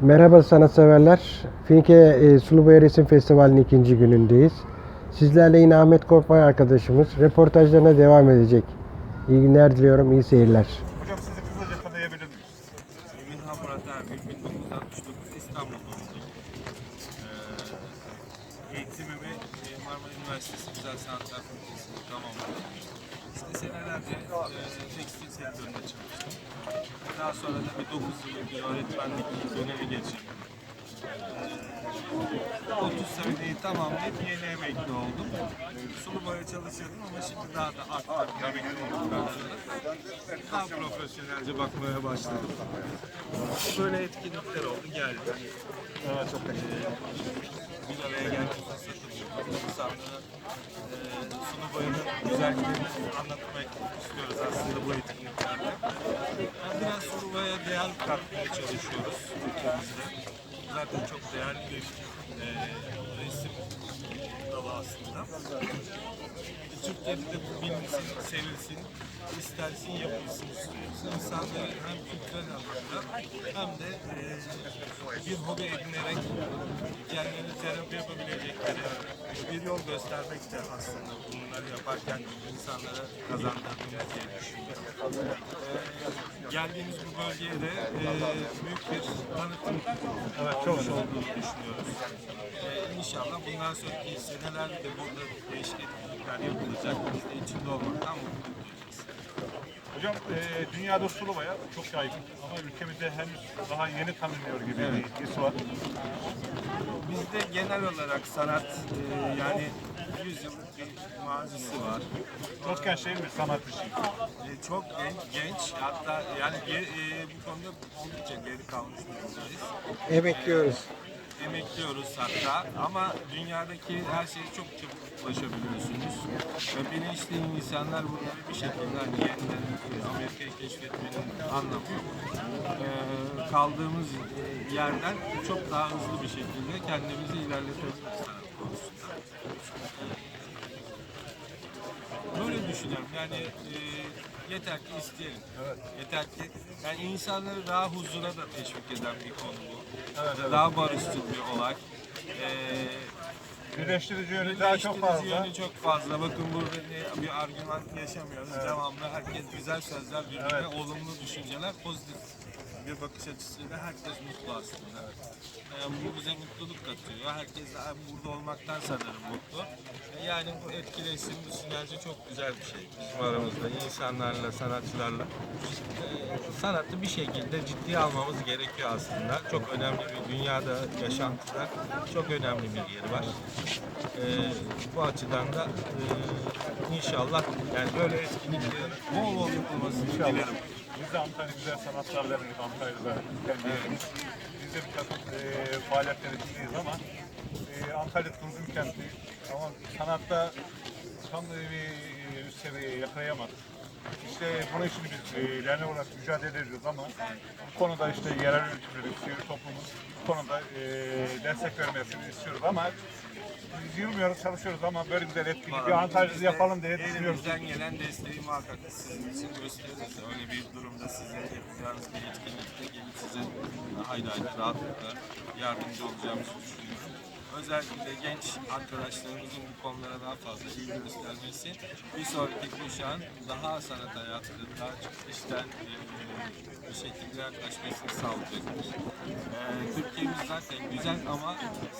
Merhaba sanatseverler. Finke e, Sulu Boya Resim Festivali'nin ikinci günündeyiz. Sizlerle yine Ahmet Korkmay arkadaşımız röportajlarına devam edecek. İyi günler diliyorum, iyi seyirler. Hocam sizi kısaca tanıyabilir miyiz? Emin Murat Ergül 1969 İstanbul doğumluyum. Ee, eğitimimi Marmara Üniversitesi Güzel Sanatlar Fakültesi'nde tamamladım. İşte senelerce e, tekstil sektöründe çalıştım. Daha sonra da bir 9 yıllık bir öğretmenlik dönemi geçirdim. Ee, 30 seneyi tamamlayıp yeni emekli oldum. Sulu boya çalışıyordum ama şimdi daha da arttım. Emekli olduktan sonra daha profesyonelce bakmaya başladım. Böyle etkinlikler oldu, geldi. Evet, çok teşekkür ederim. Bir araya bulduk. İnsanlara güzelliklerini anlatmak istiyoruz aslında bu etkinliklerde. Yani biraz sulu boyaya değer katmaya çalışıyoruz ülkemizde. Zaten çok değerli bir e, resim dalı aslında. Türkiye'de de bu bilinsin, sevilsin, istersin, yapılsın istiyoruz. İnsanları hem kültürel anlamda hem de e, bir hobi edinerek kendilerini terapi yapabilecekleri bir yol göstermek de aslında bunları yaparken insanlara kazandırdığımız diye düşünüyorum. E, geldiğimiz bu bölgeye de e, büyük bir tanıtım olmuş olduğunu düşünüyoruz. E, inşallah bundan sonraki senelerde de burada değişik etkinlikler yapılacak. Biz de içinde olmaktan mutluyuz. Hocam e, dünyada sulu boya çok yaygın ama ülkemizde henüz daha yeni tanınıyor gibi bir his var. Bizde genel olarak sanat e, yani 100 yıllık bir mazisi var. Çok genç değil mi sanat işi? E, çok genç, genç hatta yani e, bu konuda oldukça geri kalmış durumdayız. Emekliyoruz. Emekliyoruz hatta ama dünyadaki her şeye çok çabuk ulaşabiliyorsunuz. Ve bilinçli insanlar bunları bir şekilde hani yeniden Amerika'yı keşfetmenin anlamı. Ee, kaldığımız yerden çok daha hızlı bir şekilde kendimizi ilerletebiliriz sanat. Böyle düşünüyorum yani e, yeter ki isteyelim. Yeter ki yani insanları daha huzura da teşvik eden bir konu bu. Daha barışçıl bir olay. E, Birleştirici yönü daha çok fazla. yönü çok fazla. Bakın burada ne- bir argüman yaşamıyoruz. Devamlı herkes güzel sözler birbirine, olumlu düşünceler, pozitif bir bakış açısıyla herkes mutlu aslında. Yani bu bize mutluluk katıyor. Herkes burada olmaktan sanırım mutlu. E, Yani bu etkileşim, bu sinerji çok güzel bir şey bizim aramızda. insanlarla, sanatçılarla. E, sanatı bir şekilde ciddiye almamız gerekiyor aslında. Çok önemli bir dünyada yaşantıda çok önemli bir yeri var. E, bu açıdan da e, inşallah yani böyle etkinliklerin bol bol yapılmasını dilerim. Biz de Antalya Güzel Sanatlar Derneği Antalya'da kendimiz. Biz de bir takım e, faaliyetler içindeyiz ama e, Antalya turizm kenti ama sanatta tam e, bir üst seviyeye yakalayamadık. İşte bunun için biz e, dernek olarak mücadele ediyoruz ama bu konuda işte yerel yönetimlerin, sivil toplumun bu konuda e, destek vermesini istiyoruz ama biz yılmıyoruz, çalışıyoruz ama böyle güzel etkinlik bir Antalya'da yapalım diye düşünüyoruz. Elimizden gelen desteği muhakkak sizin için gösteririz. Öyle bir durumda size yapacağınız bir etkinlikte gelip size hayli hayli rahatlıkla yardımcı olacağımızı düşünüyorum. Özellikle genç arkadaşlarımızın bu konulara daha fazla ilgi göstermesi bir sonraki kuşağın daha sanat hayatında daha çok işten e, bir şekilde yaklaşmasını sağlayacaktır. E, Türkiye'miz zaten güzel ama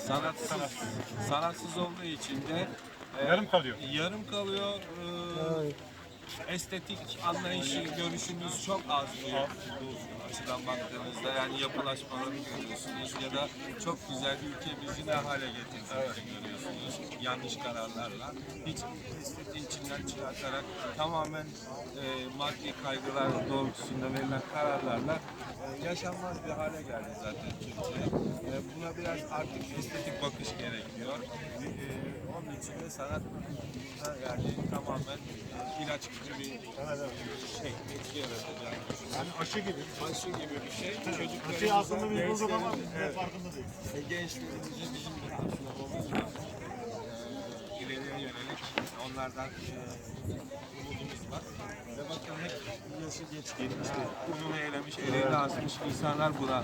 sanatsız, sanatsız olduğu için de e, Yarım kalıyor. yarım kalıyor. Ee, estetik anlayışı, görüşünüz çok az bu, açıdan baktığınızda. Yani yapılaşmaları görüyorsunuz ya da çok güzel ülkemizi ne hale getirdiğini görüyorsunuz. Yanlış kararlarla. Hiç estetiği içinden çıkartarak tamamen e, maddi kaygılar doğrultusunda verilen kararlarla e, yaşanmaz bir hale geldi zaten Türkiye. E, buna biraz artık estetik bakış gerekiyor. E, onun için de sanat yani tamamen ilaç gibi bir şey, etki yaratacağını düşünüyorum. Yani aşı gibi. Aşı gibi bir şey. Aşıyı aslında biz ama gençlerimize- evet, farkında değiliz. gençlerimize bizim de aşılamamız ileriye yönelik onlardan e, umudumuz var. Ve bakın hep yaşı içki, işte ununu elemiş, eleğini asmış insanlar buna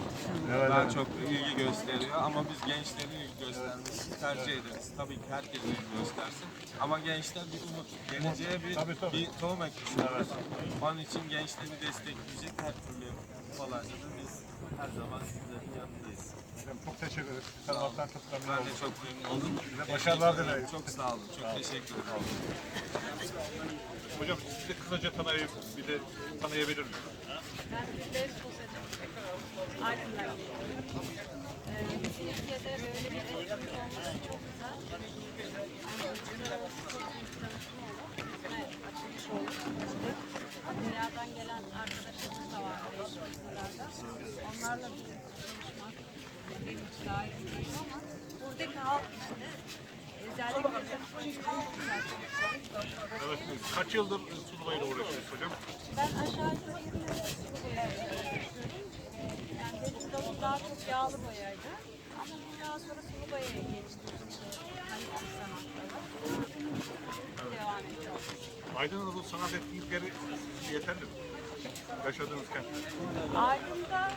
daha çok ilgi gösteriyor. Ama biz gençlerin ilgi göstermesini tercih ederiz. Tabii ki herkes ilgi göstersin. Ama gençler bir umut, geleceğe bir, bir tohum ekmişler. Onun için gençleri destekleyecek her türlü olayda da biz her zaman sizlerin yanındayız. Hocam çok teşekkür ederim. Tanımaktan çok memnun Ben de oldum. çok memnun oldum. Size başarılar Teşekkür ederim. dilerim. Çok sağ olun. Çok teşekkür ederim. Hocam sizi kısaca tanıyıp bir de tanıyabilir miyim? Aydınlar. Ee, Türkiye'de böyle bir etkinlik olması çok güzel. Açılış. İşte dünyadan gelen arkadaşlarımız da var. Onlarla bir konuşmak benim için ama buradaki halk Evet. Kaç yıldır sulubayla uğraşıyorsunuz hocam? Ben aşağı yukarı 20 yıl sulu boya yapıyorum. Yani benim dalım daha çok yağlı boyaydı. Ama bundan sonra sulu boyaya geçtim. Kaliteli sanatlara. Devam ediyorum. Aydın'da bu sanat etkinlikleri yeterli mi? Yaşadığınız kentte. Aydın'da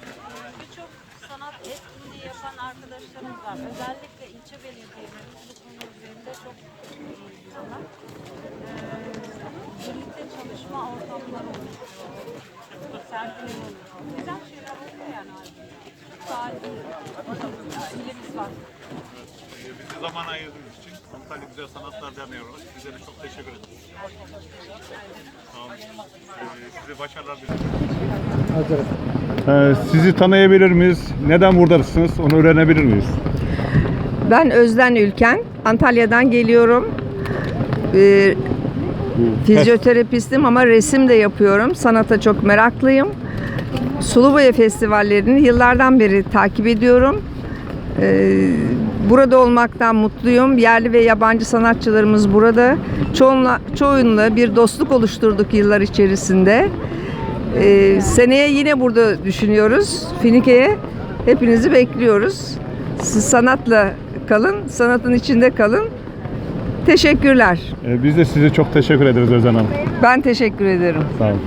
birçok sanat etkinliği yapan arkadaşlarımız var. Özellikle ilçe belediyeleri bu konu üzerinde çok iyi insanlar. Ee, birlikte çalışma ortamları oluşturuyor. Sergiler oluyor. Güzel şeyler oluyor yani Aydın'da. Faal bir ilimiz var. Ee, Bizi zaman ayırdığınız için Antalya Güzel Sanatlar Derneği olarak size de çok teşekkür ederim. Sağ olun. Ee, size başarılar dilerim. Hazırım. Ee, sizi tanıyabilir miyiz? Neden buradasınız? Onu öğrenebilir miyiz? Ben Özden Ülken. Antalya'dan geliyorum. Ee, fizyoterapistim ama resim de yapıyorum. Sanata çok meraklıyım. Suluboya festivallerini yıllardan beri takip ediyorum. Ee, burada olmaktan mutluyum. Yerli ve yabancı sanatçılarımız burada. Çoğunla, çoğunla bir dostluk oluşturduk yıllar içerisinde. Ee, seneye yine burada düşünüyoruz. Finike'ye hepinizi bekliyoruz. Siz sanatla kalın, sanatın içinde kalın. Teşekkürler. Ee, biz de size çok teşekkür ederiz Özen Hanım. Ben teşekkür ederim. Sağ olun.